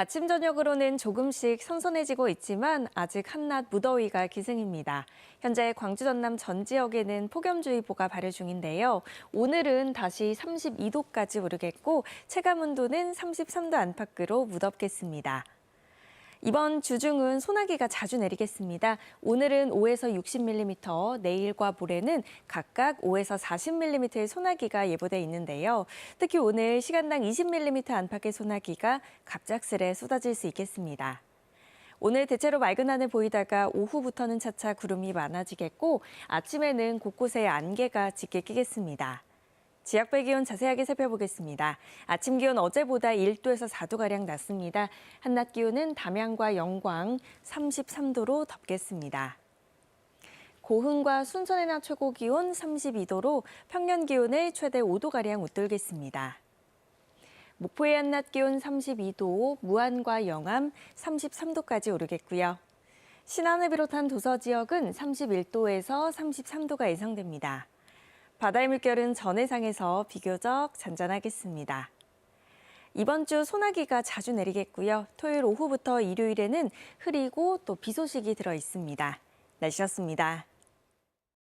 아침 저녁으로는 조금씩 선선해지고 있지만 아직 한낮 무더위가 기승입니다. 현재 광주 전남 전 지역에는 폭염주의보가 발효 중인데요. 오늘은 다시 32도까지 오르겠고 체감 온도는 33도 안팎으로 무덥겠습니다. 이번 주중은 소나기가 자주 내리겠습니다. 오늘은 5에서 60mm, 내일과 모레는 각각 5에서 40mm의 소나기가 예보돼 있는데요. 특히 오늘 시간당 20mm 안팎의 소나기가 갑작스레 쏟아질 수 있겠습니다. 오늘 대체로 맑은 하늘 보이다가 오후부터는 차차 구름이 많아지겠고 아침에는 곳곳에 안개가 짙게 끼겠습니다. 지역별 기온 자세하게 살펴보겠습니다. 아침 기온 어제보다 1도에서 4도가량 낮습니다. 한낮 기온은 담양과 영광 33도로 덥겠습니다. 고흥과 순천의 낮 최고 기온 32도로 평년 기온을 최대 5도가량 웃돌겠습니다. 목포의 한낮 기온 32도, 무안과 영암 33도까지 오르겠고요. 신안을 비롯한 도서 지역은 31도에서 33도가 예상됩니다. 바다의 물결은 전해상에서 비교적 잔잔하겠습니다. 이번 주 소나기가 자주 내리겠고요. 토요일 오후부터 일요일에는 흐리고 또 비 소식이 들어 있습니다. 날씨였습니다.